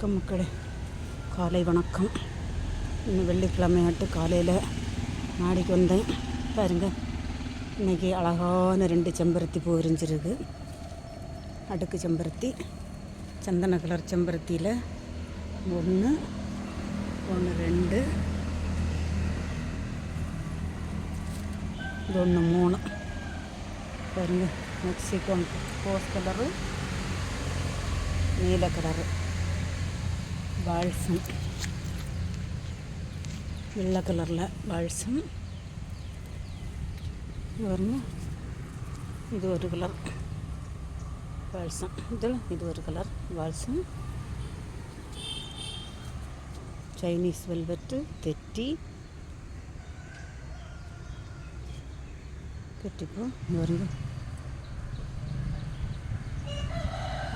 வணக்கம் மக்களே. காலை வணக்கம். இன்னும் வெள்ளிக்கிழமையாட்டு காலையில் மாடிக்கு வந்தேன். பாருங்கள் இன்றைக்கி அழகான ரெண்டு செம்பருத்தி பூ விரிஞ்சிருக்கு. அடுக்கு செம்பருத்தி சந்தன கலர் செம்பருத்தியில் ஒன்று ஒன்று ரெண்டு இது ஒன்று மூணு. பாருங்கள் மெக்சிகோன் ரோஸ் கலரு நீல கலரு பால்சம். வெள்ளை கலரில் பால்சம். வரணும் இது ஒரு கலர் பால்சம். இதில் இது ஒரு கலர் பால்சம். சைனீஸ் வெல்வெட்டு தெட்டி. கெட்டிப்பூ. இது வருங்க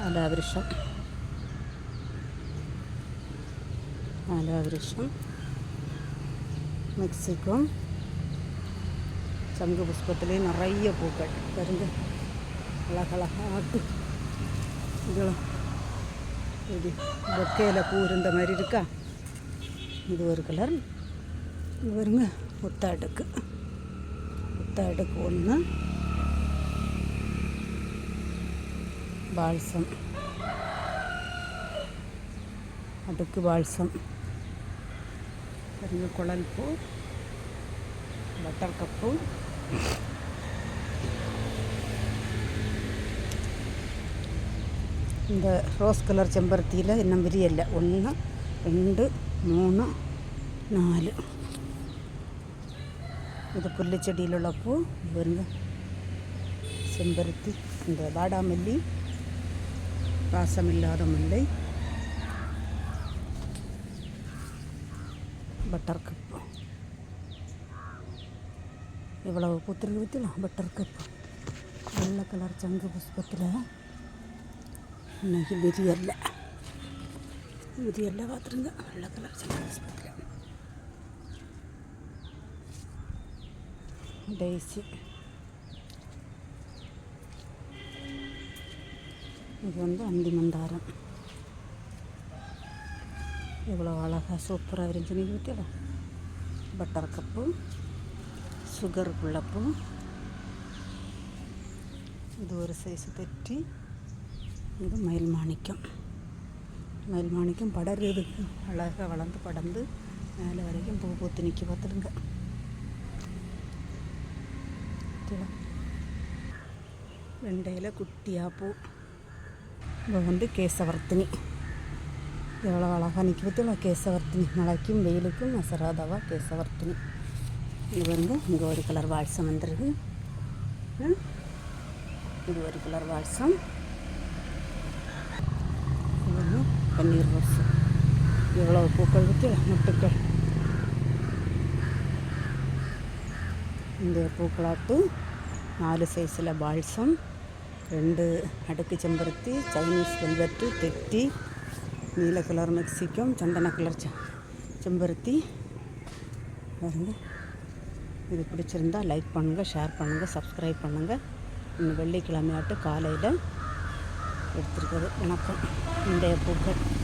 அலாவிருஷம் ആലാവൃക്ഷം മെക്സിക്കോ சங்குபுஷ்பத்திலே நிறைய பூக்கள் பாருங்க அழகழகாட்டு இதெல்லாம் இது பொக்கையில் பூ இருந்த மாதிரி இருக்கா இது ஒரு கலர் இது பாருங்க முத்தாட்டுக்கு முத்தாட்டுக்கு ஒன்று பால்சம் அடுக்கு பால்சம். பெரிய குழல் பூ பட்டர் கப்பு. இந்த ரோஸ் கலர் செம்பருத்தியில் இன்னும் விரியல்ல. ஒன்று ரெண்டு മൂന്ന് നാല് ഇത് പുല്ലുചെടിയിലുള്ള പൂ വരുന്ന ചെമ്പരത്തി ഉണ്ട് വാടാമല്ലി വാസമില്ലാതെ മുല്ലൈ பட்டர் கப்பு இவ்வளவு பூத்திருக்கு பற்றிலாம் பட்டர் கப்பு வெள்ளை கலர் சங்கு புஷ்பத்தில் இன்னைக்கு விரியல்ல. விரியல்ல பார்த்துருங்க வெள்ளை கலர் சங்கு புஷ்பத்தில். டெய்ஸி இது வந்து அந்தி மந்தாரம் எவ்வளோ அழகாக சூப்பராக விரிஞ்சு நீ ஊற்றிடா பட்டர் கப்பு சுகர் குள்ளப்பு இது ஒரு சைஸ் தெற்றி இது மயில் மாணிக்கம். மயில் மாணிக்கம் படர்றதுக்கு அழகாக வளர்ந்து படர்ந்து மேலே வரைக்கும் பூ பூத்து நிற்க பார்த்துடுங்க. வெண்டையில் குட்டியாக பூ. இப்போ வந்து கேசவர்த்தினி. எவ்வளோ அழகாக நிற்கி பற்றில கேசவர்த்தினி மழைக்கும் வெயிலுக்கும் அசராதவா கேசவர்த்தினி இது வந்து இங்கே ஒரு கலர் வாட்சம் வந்துருக்கு இது ஒரு கலர் வாட்சம் இது வந்து பன்னீர் ரோஸ் எவ்வளோ பூக்கள் பற்றில முட்டுக்கள் இந்த பூக்களாட்டு நாலு சைஸில் பால்சம் ரெண்டு அடுக்கு செம்பருத்தி சைனீஸ் வெல்வெட்டு தெட்டி நீல கலர் மெக்சிக்கம் சந்தன கலர் செம்பருத்தி பாருங்க இது பிடிச்சிருந்தா லைக் பண்ணுங்கள் ஷேர் பண்ணுங்கள் சப்ஸ்கிரைப் பண்ணுங்கள் இன்னும் வெள்ளிக்கிழமையாட்டு காலையில் எடுத்துருக்குது வணக்கம் இன்றைய பூக்கள்